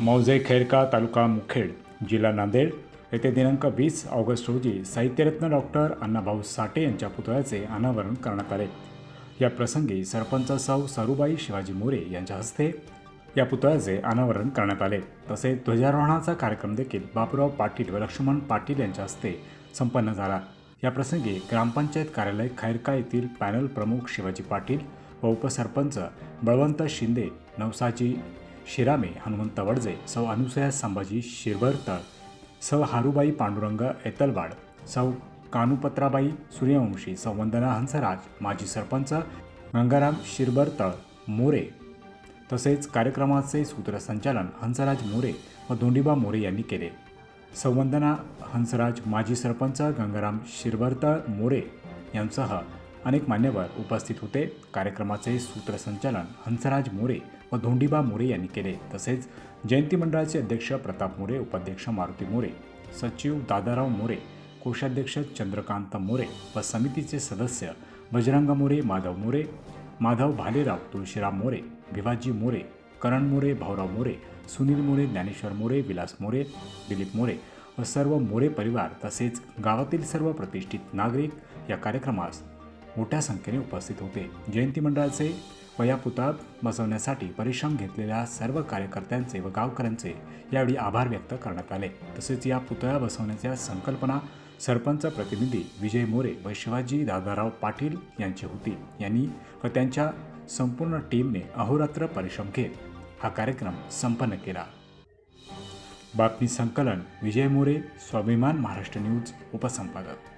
मौजे खैरका तालुका मुखेड जिल्हा नांदेड. येथे दिनांक वीस ऑगस्ट रोजी साहित्यरत्न डॉक्टर अण्णाभाऊ साठे यांच्या पुतळ्याचे अनावरण करण्यात आले. या प्रसंगी सरपंच सौ सरुबाई शिवाजी मोरे यांच्या हस्ते या पुतळ्याचे अनावरण करण्यात आले. तसेच ध्वजारोहणाचा कार्यक्रम देखील बापूराव पाटील व लक्ष्मण पाटील यांच्या हस्ते संपन्न झाला. या प्रसंगी ग्रामपंचायत कार्यालय खैरका येथील पॅनल प्रमुख शिवाजी पाटील व उपसरपंच बळवंत शिंदे नवसाजी शिरामे हनुमंत वडजे सौ अनुसया संभाजी शिरभरतळ सौ हारुबाई पांडुरंग एतलवाड सौ कानुपत्राबाई सूर्यवंशी सौ वंदना हंसराज माजी सरपंच गंगाराम शिरबरतळ मोरे तसेच कार्यक्रमाचे सूत्रसंचालन हंसराज मोरे व धोंडीबा मोरे यांनी केले. संवंदना हंसराज माजी सरपंच गंगाराम शिरभरतळ मोरे यांसह अनेक मान्यवर उपस्थित होते. कार्यक्रमाचे सूत्रसंचालन हंसराज मोरे व धोंडीबा मोरे यांनी केले. तसेच जयंती मंडळाचे अध्यक्ष प्रताप मोरे उपाध्यक्ष मारुती मोरे सचिव दादाराव मोरे कोषाध्यक्ष चंद्रकांत मोरे व समितीचे सदस्य बजरंग मोरे माधव मोरे माधव भालेराव तुळशीराम मोरे भिवाजी मोरे करण मोरे भाऊराव मोरे सुनील मोरे ज्ञानेश्वर मोरे विलास मोरे दिलीप मोरे व सर्व मोरे परिवार तसेच गावातील सर्व प्रतिष्ठित नागरिक या कार्यक्रमास मोठ्या संख्येने उपस्थित होते. जयंती मंडळाचे व या पुतळा बसवण्यासाठी परिश्रम घेतलेल्या सर्व कार्यकर्त्यांचे व गावकऱ्यांचे यावेळी आभार व्यक्त करण्यात आले. तसेच या पुतळा बसवण्याच्या संकल्पना सरपंच प्रतिनिधी विजय मोरे व शिवाजी दादाराव पाटील यांची होती. यांनी व त्यांच्या संपूर्ण टीमने अहोरात्र परिश्रम घेत हा कार्यक्रम संपन्न केला. बातमी संकलन विजय मोरे स्वाभिमान महाराष्ट्र न्यूज उपसंपादक.